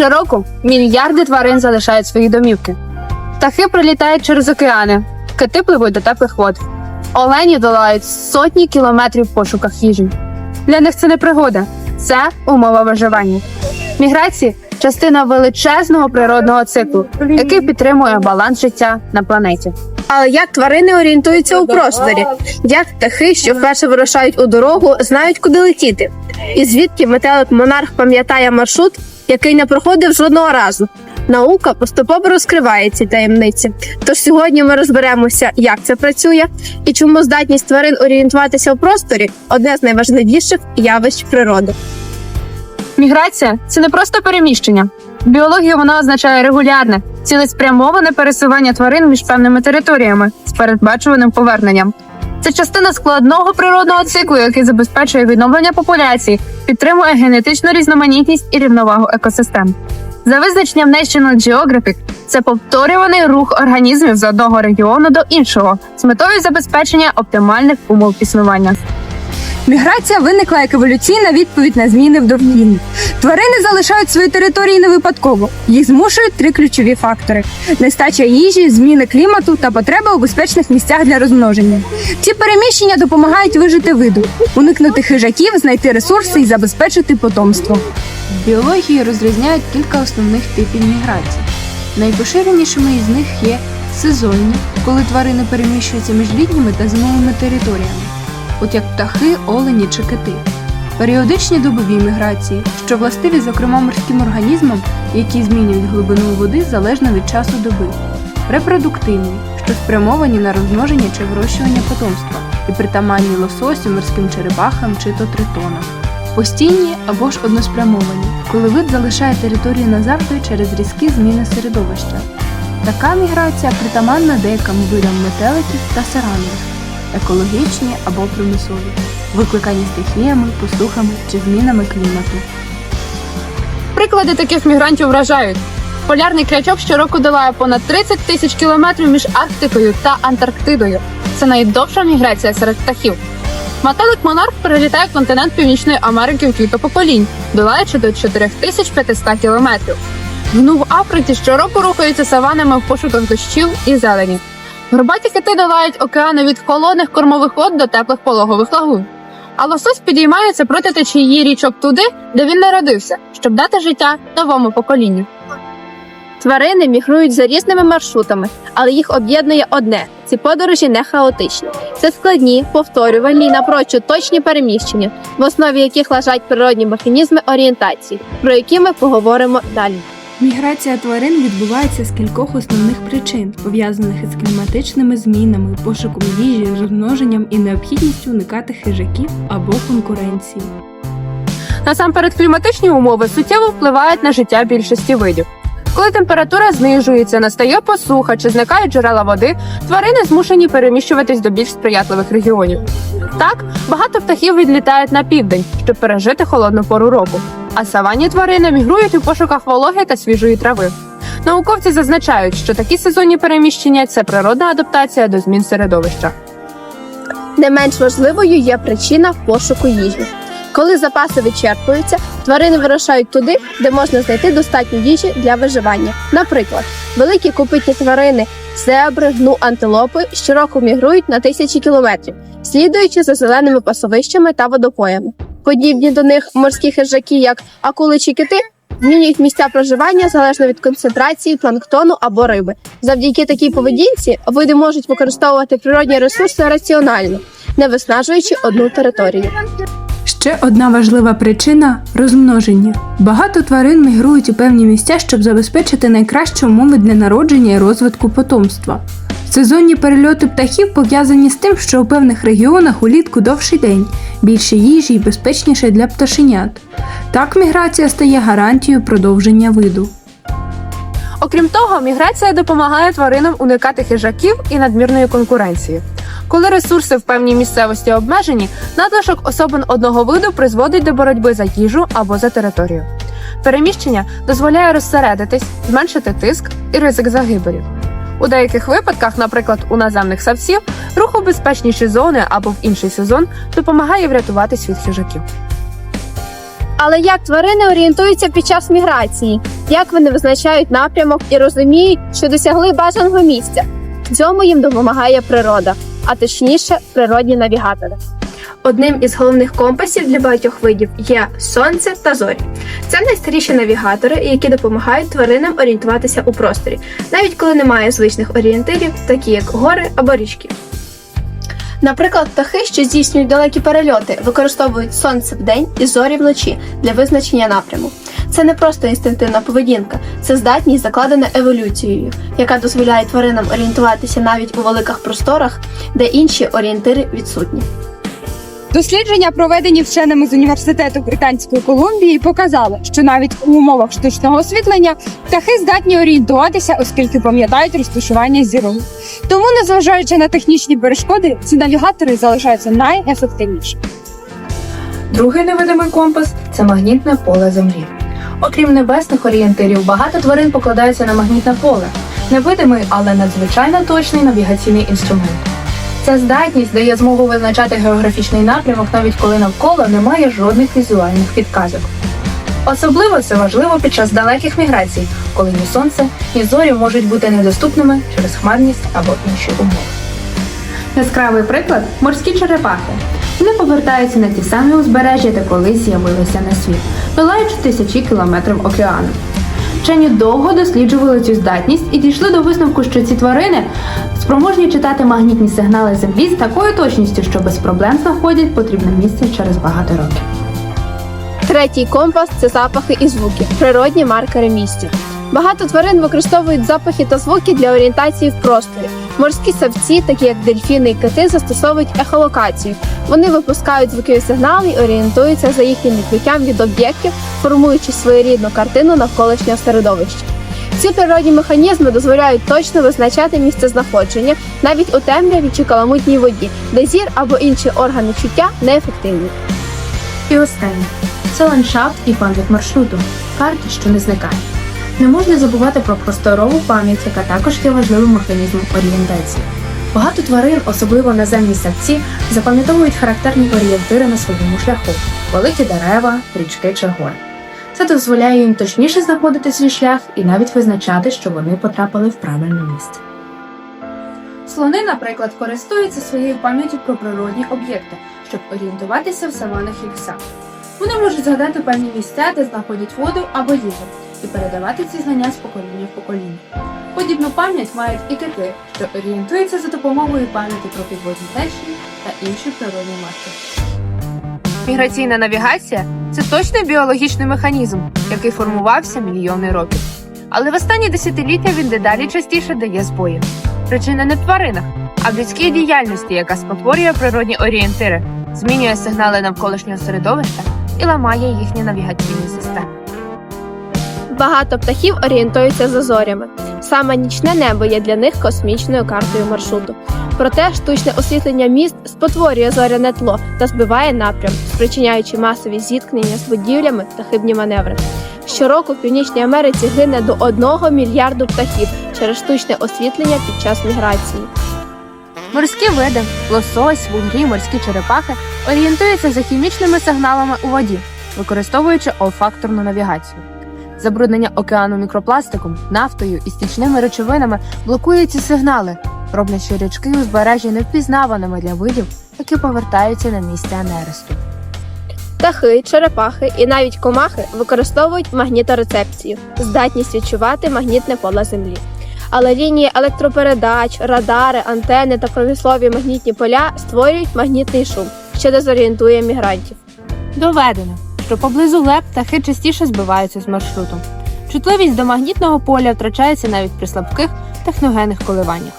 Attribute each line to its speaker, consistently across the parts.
Speaker 1: Щороку мільярди тварин залишають свої домівки. Птахи прилітають через океани, кити пливуть до теплих вод. Олені долають сотні кілометрів в пошуках їжі. Для них це не пригода, це умова виживання. Міграції частина величезного природного циклу, який підтримує баланс життя на планеті.
Speaker 2: Але як тварини орієнтуються у просторі? Як птахи, що вперше вирушають у дорогу, знають, куди летіти? І звідки метелик монарх пам'ятає маршрут, який не проходив жодного разу? Наука поступово розкриває ці таємниці. Тож сьогодні ми розберемося, як це працює і чому здатність тварин орієнтуватися у просторі одне з найважливіших явищ природи.
Speaker 1: Міграція це не просто переміщення. В біології вона означає регулярне, цілеспрямоване пересування тварин між певними територіями з передбачуваним поверненням. Це частина складного природного циклу, який забезпечує відновлення популяції, підтримує генетичну різноманітність і рівновагу екосистем. За визначенням National Geographic, це повторюваний рух організмів з одного регіону до іншого з метою забезпечення оптимальних умов існування.
Speaker 3: Міграція виникла як еволюційна відповідь на зміни в довкіллі. Тварини залишають свої території не випадково. Їх змушують три ключові фактори: нестача їжі, зміни клімату та потреба у безпечних місцях для розмноження. Ці переміщення допомагають вижити виду, уникнути хижаків, знайти ресурси і забезпечити потомство.
Speaker 4: В біології розрізняють кілька основних типів міграцій. Найпоширенішими із них є сезонні, коли тварини переміщуються між літніми та зимовими територіями, от як птахи, олені чи кити. Періодичні добові міграції, що властиві зокрема морським організмам, які змінюють глибину води залежно від часу доби. Репродуктивні, що спрямовані на розмноження чи вирощування потомства, і притаманні лососю, морським черепахам чи то тритонам. Постійні або ж односпрямовані, коли вид залишає територію назавжди через різкі зміни середовища. Така міграція притаманна деяким видам метеликів та саранних, екологічні або примусові, викликані стихіями, посухами чи змінами клімату.
Speaker 1: Приклади таких мігрантів вражають. Полярний крячок щороку долає понад 30 тисяч кілометрів між Арктикою та Антарктидою. Це найдовша міграція серед птахів. Метелик монарх перелітає континент Північної Америки в кілька поколінь, долаючи до 4500 кілометрів. Гну в Африці щороку рухаються саванами в пошуках дощів і зелені. Горбаті кити долають океани від холодних кормових вод до теплих пологових лагун. А лосось підіймається проти течії річок туди, де він народився, щоб дати життя новому поколінню.
Speaker 2: Тварини мігрують за різними маршрутами, але їх об'єднує одне: ці подорожі не хаотичні. Це складні, повторювальні і напрочуд точні переміщення, в основі яких лежать природні механізми орієнтації, про які ми поговоримо далі.
Speaker 4: Міграція тварин відбувається з кількох основних причин, пов'язаних із кліматичними змінами, пошуком їжі, розмноженням і необхідністю уникати хижаків або конкуренції.
Speaker 1: Насамперед, кліматичні умови суттєво впливають на життя більшості видів. Коли температура знижується, настає посуха чи зникають джерела води, тварини змушені переміщуватись до більш сприятливих регіонів. Так, багато птахів відлітають на південь, щоб пережити холодну пору року. А саванні тварини мігрують у пошуках вологи та свіжої трави. Науковці зазначають, що такі сезонні переміщення це природна адаптація до змін середовища.
Speaker 2: Не менш важливою є причина пошуку їжі. Коли запаси вичерпуються, тварини вирушають туди, де можна знайти достатньо їжі для виживання. Наприклад, великі копитні тварини, зебри, гну, антилопи щороку мігрують на тисячі кілометрів, слідуючи за зеленими пасовищами та водопоями. Подібні до них морські хижаки, як акули чи кити, змінюють місця проживання залежно від концентрації планктону або риби. Завдяки такій поведінці види можуть використовувати природні ресурси раціонально, не виснажуючи одну територію.
Speaker 4: Ще одна важлива причина розмноження. Багато тварин мігрують у певні місця, щоб забезпечити найкращі умови для народження і розвитку потомства. Сезонні перельоти птахів пов'язані з тим, що у певних регіонах улітку довший день, більше їжі і безпечніше для пташенят. Так міграція стає гарантією продовження виду.
Speaker 1: Окрім того, міграція допомагає тваринам уникати хижаків і надмірної конкуренції. Коли ресурси в певній місцевості обмежені, надлишок особин одного виду призводить до боротьби за їжу або за територію. Переміщення дозволяє розсередитись, зменшити тиск і ризик загибелі. У деяких випадках, наприклад, у наземних савців, рух у безпечніші зони або в інший сезон допомагає врятувати світ хижаків.
Speaker 2: Але як тварини орієнтуються під час міграції? Як вони визначають напрямок і розуміють, що досягли бажаного місця? В цьому їм допомагає природа, а точніше, природні навігатори. Одним із головних компасів для багатьох видів є сонце та зорі. Це найстаріші навігатори, які допомагають тваринам орієнтуватися у просторі, навіть коли немає звичних орієнтирів, такі як гори або річки. Наприклад, птахи, що здійснюють далекі перельоти, використовують сонце вдень і зорі вночі для визначення напряму. Це не просто інстинктивна поведінка, це здатність закладена еволюцією, яка дозволяє тваринам орієнтуватися навіть у великих просторах, де інші орієнтири відсутні.
Speaker 3: Дослідження, проведені вченими з університету Британської Колумбії, показали, що навіть у умовах штучного освітлення птахи здатні орієнтуватися, оскільки пам'ятають розташування зірок. Тому, незважаючи на технічні перешкоди, ці навігатори залишаються найефективнішими.
Speaker 1: Другий невидимий компас це магнітне поле Землі. Окрім небесних орієнтирів, багато тварин покладаються на магнітне поле. Невидимий, але надзвичайно точний навігаційний інструмент. Ця здатність дає змогу визначати географічний напрямок, навіть коли навколо немає жодних візуальних підказок. Особливо це важливо під час далеких міграцій, коли ні сонце, ні зорі можуть бути недоступними через хмарність або інші умови. Яскравий приклад морські черепахи. Вони повертаються на ті самі узбережжя, де колись з'явилися на світ, долаючи тисячі кілометрів океану. Вчені довго досліджували цю здатність і дійшли до висновку, що ці тварини спроможні читати магнітні сигнали землі з такою точністю, що без проблем знаходять потрібне місце через багато років.
Speaker 2: Третій компас це запахи і звуки, природні маркери місця. Багато тварин використовують запахи та звуки для орієнтації в просторі. Морські савці, такі як дельфіни і кити, застосовують ехолокацію. Вони випускають звукові сигнали і орієнтуються за їхнім відбиттям від об'єктів, формуючи своєрідну картину навколишнього середовища. Ці природні механізми дозволяють точно визначати місце знаходження навіть у темряві чи каламутній воді, де зір або інші органи чуття неефективні.
Speaker 1: І останнє це ландшафт і пам'ять маршруту, карти, що не зникає. Не можна забувати про просторову пам'ять, яка також є важливим механізмом орієнтації. Багато тварин, особливо наземні савці, запам'ятовують характерні орієнтири на своєму шляху великі дерева, річки чи гори. Це дозволяє їм точніше знаходити свій шлях і навіть визначати, що вони потрапили в правильне місце. Слони, наприклад, користуються своєю пам'яттю про природні об'єкти, щоб орієнтуватися в саванах і лісах. Вони можуть згадати певні місця, де знаходять воду або їжу, і передавати ці знання з покоління в покоління. Подібну пам'ять мають і кити, що орієнтуються за допомогою пам'яті про підводні течії та інші природні маркери. Міграційна навігація це точний біологічний механізм, який формувався мільйони років. Але в останні десятиліття він дедалі частіше дає збої. Причина не в тваринах, а в людській діяльності, яка спотворює природні орієнтири, змінює сигнали навколишнього середовища і ламає їхні навігаційні системи.
Speaker 2: Багато птахів орієнтуються за зорями. Саме нічне небо є для них космічною картою маршруту. Проте штучне освітлення міст спотворює зоряне тло та збиває напрям, спричиняючи масові зіткнення з будівлями та хибні маневри. Щороку в Північній Америці гине до 1 мільярду птахів через штучне освітлення під час міграції.
Speaker 1: Морські види, лосось, вугрі, морські черепахи орієнтуються за хімічними сигналами у воді, використовуючи олфакторну навігацію. Забруднення океану мікропластиком, нафтою і стічними речовинами блокує ці сигнали, роблячи річки узбережжя невпізнаваними для видів, які повертаються на місце нересту.
Speaker 2: Птахи, черепахи і навіть комахи використовують магніторецепцію, здатність відчувати магнітне поле Землі. Але лінії електропередач, радари, антени та промислові магнітні поля створюють магнітний шум, що дезорієнтує мігрантів.
Speaker 1: Доведено, що поблизу леп птахи частіше збиваються з маршруту. Чутливість до магнітного поля втрачається навіть при слабких техногенних коливаннях.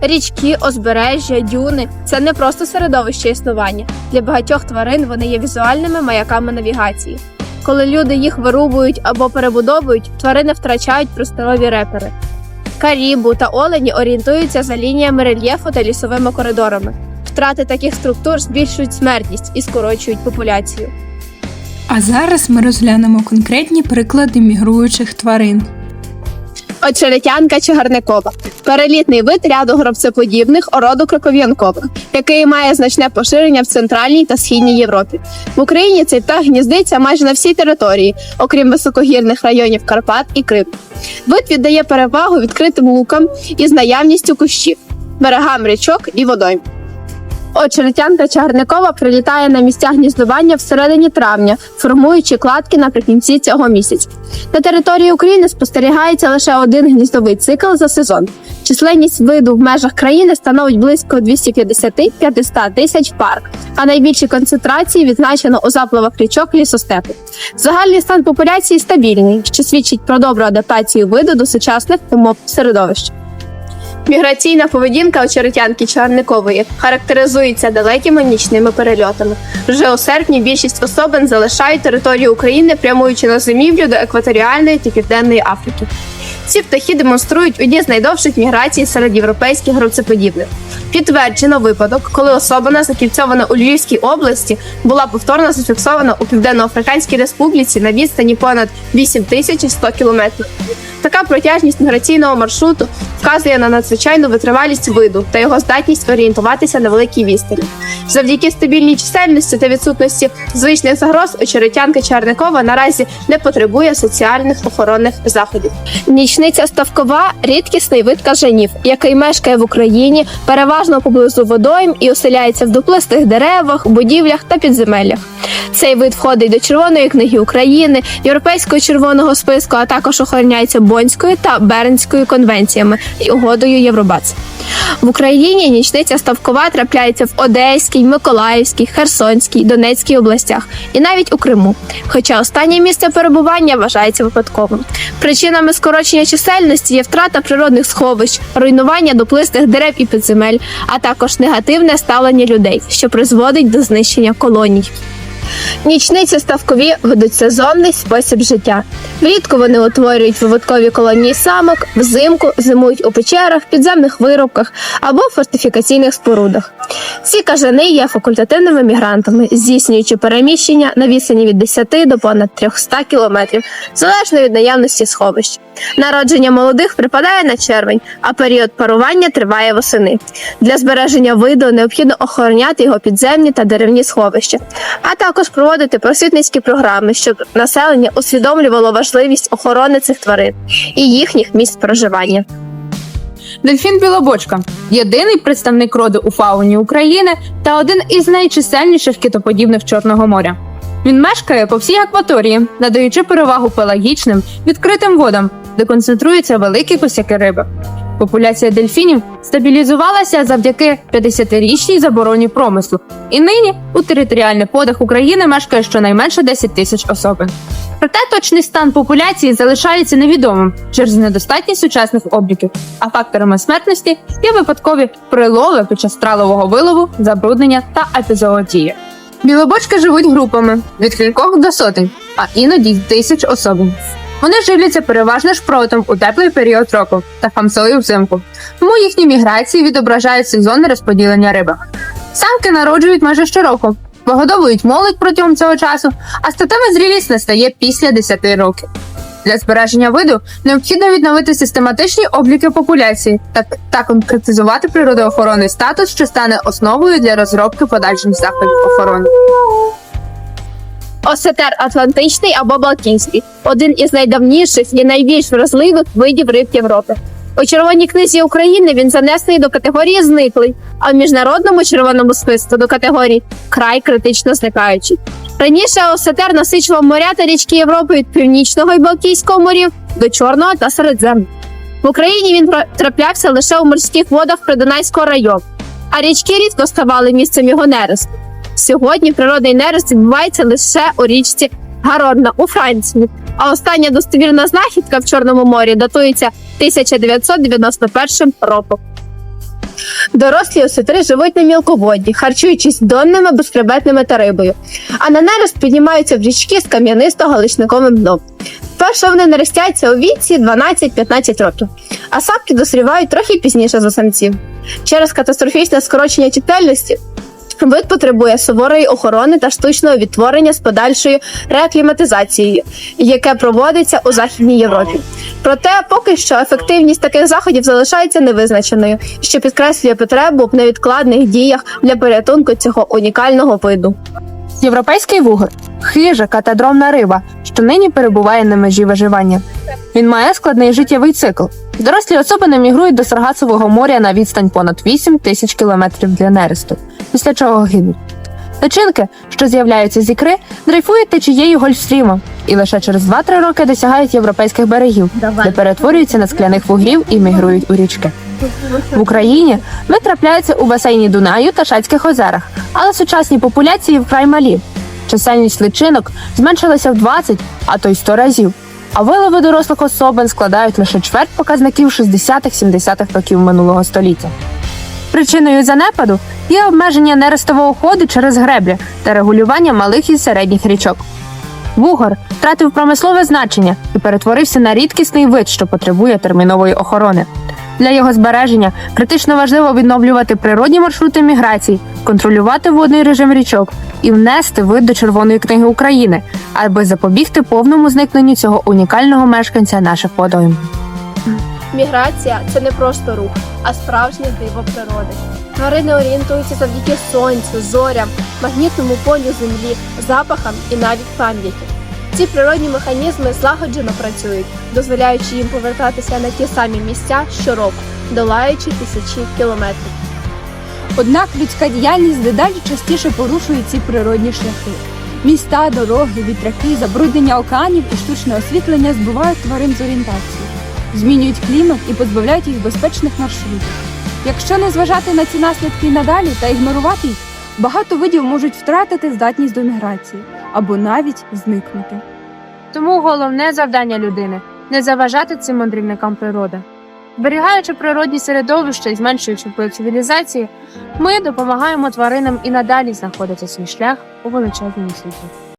Speaker 2: Річки, озбережжя, дюни це не просто середовище існування. Для багатьох тварин вони є візуальними маяками навігації. Коли люди їх вирубують або перебудовують, тварини втрачають просторові репери. Карібу та олені орієнтуються за лініями рельєфу та лісовими коридорами. Втрати таких структур збільшують смертність і скорочують популяцію.
Speaker 5: А зараз ми розглянемо конкретні приклади мігруючих тварин.
Speaker 2: Очеретянка чагарникова перелітний вид ряду гробцеподібних ороду кроков'янкових, який має значне поширення в центральній та східній Європі. В Україні цей птах гніздиться майже на всій території, окрім високогірних районів Карпат і Крим. Вид віддає перевагу відкритим лукам із наявністю кущів, берегам річок і водойм. Очеретянка чагарникова прилітає на місця гніздування всередині травня, формуючи кладки наприкінці цього місяця. На території України спостерігається лише один гніздовий цикл за сезон. Численність виду в межах країни становить близько 250-500 тисяч пар, а найбільші концентрації відзначено у запливах річок лісостепу. Загальний стан популяції стабільний, що свідчить про добру адаптацію виду до сучасних умов середовища. Міграційна поведінка очеретянки чарникової характеризується далекими нічними перельотами. Вже у серпні більшість особин залишають територію України, прямуючи на зимівлю до екваторіальної та південної Африки. Ці птахи демонструють одні з найдовших міграцій серед європейських гробцеподібних. Підтверджено випадок, коли особина, закільцьована у Львівській області, була повторно зафіксована у Південно-Африканській Республіці на відстані понад 8100 кілометрів. Така протяжність міграційного маршруту вказує на надзвичайну витривалість виду та його здатність орієнтуватися на великій відстані. Завдяки стабільній чисельності та відсутності звичних загроз очеретянка Чарникова наразі не потребує соціальних охоронних заходів. Нічниця ставкова рідкісний вид кажанів, який мешкає в Україні переважно поблизу водойм і оселяється в дуплистих деревах, будівлях та підземеллях. Цей вид входить до Червоної книги України, Європейського червоного списку, а також охороняється Бонською та Бернською конвенціями і угодою Євробац. В Україні нічниця ставкова трапляється в Одеській, Миколаївській, Херсонській, Донецькій областях і навіть у Криму. Хоча останнє місце перебування вважається випадковим. Причинами скорочення чисельності є втрата природних сховищ, руйнування дуплистих дерев і підземель, а також негативне ставлення людей, що призводить до знищення колоній. Нічниці ставкові ведуть сезонний спосіб життя. Влітку вони утворюють виводкові колонії самок, взимку зимують у печерах, підземних виробках або фортифікаційних спорудах. Ці кажани є факультативними мігрантами, здійснюючи переміщення на відстані від 10 до понад 300 кілометрів, залежно від наявності сховищ. Народження молодих припадає на червень, а період парування триває восени. Для збереження виду необхідно охороняти його підземні та деревні сховища, а також проводити просвітницькі програми, щоб населення усвідомлювало важливість охорони цих тварин і їхніх місць проживання.
Speaker 1: Дельфін білобочка єдиний представник роду у фауні України та один із найчисельніших китоподібних Чорного моря. Він мешкає по всій акваторії, надаючи перевагу пелагічним відкритим водам, де концентруються великі косяки риби. Популяція дельфінів стабілізувалася завдяки 50-річній забороні промислу, і нині у територіальних водах України мешкає щонайменше 10 тисяч особин. Проте точний стан популяції залишається невідомим через недостатність сучасних обліків, а факторами смертності є випадкові прилови під час тралового вилову, забруднення та епізоотії. Білобочки живуть групами від кількох до сотень, а іноді тисяч особин. Вони живляться переважно шпротом у теплий період року та хамсою взимку, тому їхні міграції відображають сезонне розподілення риби. Самки народжують майже щороку, вигодовують молодь протягом цього часу, а статева зрілість настає після 10 років. Для збереження виду необхідно відновити систематичні обліки популяції та, та конкретизувати природоохоронний статус, що стане основою для розробки подальших заходів охорони.
Speaker 2: Осетер Атлантичний або Балтійський один із найдавніших і найбільш вразливих видів риб Європи. У червоній книзі України він занесений до категорії зниклий, а в міжнародному червоному списку до категорії край критично зникаючий. Раніше осетер насичував моря та річки Європи від північного і Балтійського морів до Чорного та Середземного. В Україні він тра- траплявся лише у морських водах Придунайського району, а річки рідко ставали місцем його нересту. Сьогодні природний нерест відбувається лише у річці Гарорна у Франції. А остання достовірна знахідка в Чорному морі датується 1991 роком. Дорослі осетри живуть на мілководді, харчуючись донними безхребетними та рибою, а на нерест піднімаються в річки з кам'янисто-галичниковим дном. Вперше вони нерестяться у віці 12-15 років, а самки дозрівають трохи пізніше за самців. Через катастрофічне скорочення чітельності Вид потребує суворої охорони та штучного відтворення з подальшою реакліматизацією, яке проводиться у Західній Європі. Проте поки що ефективність таких заходів залишається невизначеною, що підкреслює потребу в невідкладних діях для порятунку цього унікального виду.
Speaker 1: Європейський вугор хижака та дромна риба, що нині перебуває на межі виживання. Він має складний життєвий цикл. Дорослі особини мігрують до Саргасового моря на відстань понад 8 тисяч кілометрів для нересту, після чого гинуть. Личинки, що з'являються з ікри, дрейфують течією гольфстріму і лише через 2-3 роки досягають європейських берегів, де перетворюються на скляних вугрів і мігрують у річки. В Україні ми трапляються у басейні Дунаю та Шацьких озерах, але сучасні популяції вкрай малі. Чисельність личинок зменшилася в 20, а то й 100 разів. А вилови дорослих особин складають лише чверть показників 60-70-х років минулого століття. Причиною занепаду є обмеження нерестового ходу через греблі та регулювання малих і середніх річок. Вугор втратив промислове значення і перетворився на рідкісний вид, що потребує термінової охорони. Для його збереження критично важливо відновлювати природні маршрути міграцій, контролювати водний режим річок і внести вид до Червоної книги України, аби запобігти повному зникненню цього унікального мешканця наших водойм.
Speaker 2: Міграція це не просто рух, а справжнє диво природи. Тварини орієнтуються завдяки сонцю, зорям, магнітному полю землі, запахам і навіть пам'яті. Ці природні механізми злагоджено працюють, дозволяючи їм повертатися на ті самі місця щороку, долаючи тисячі кілометрів.
Speaker 3: Однак людська діяльність дедалі частіше порушує ці природні шляхи. Міста, дороги, вітряки, забруднення океанів і штучне освітлення збивають тварин з орієнтації, змінюють клімат і позбавляють їх безпечних маршрутів. Якщо не зважати на ці наслідки й надалі та ігнорувати їх, багато видів можуть втратити здатність до міграції або навіть зникнути.
Speaker 1: Тому головне завдання людини не заважати цим мандрівникам природи. Зберігаючи природні середовища і зменшуючи вплив цивілізації, ми допомагаємо тваринам і надалі знаходити свій шлях у величезному світі.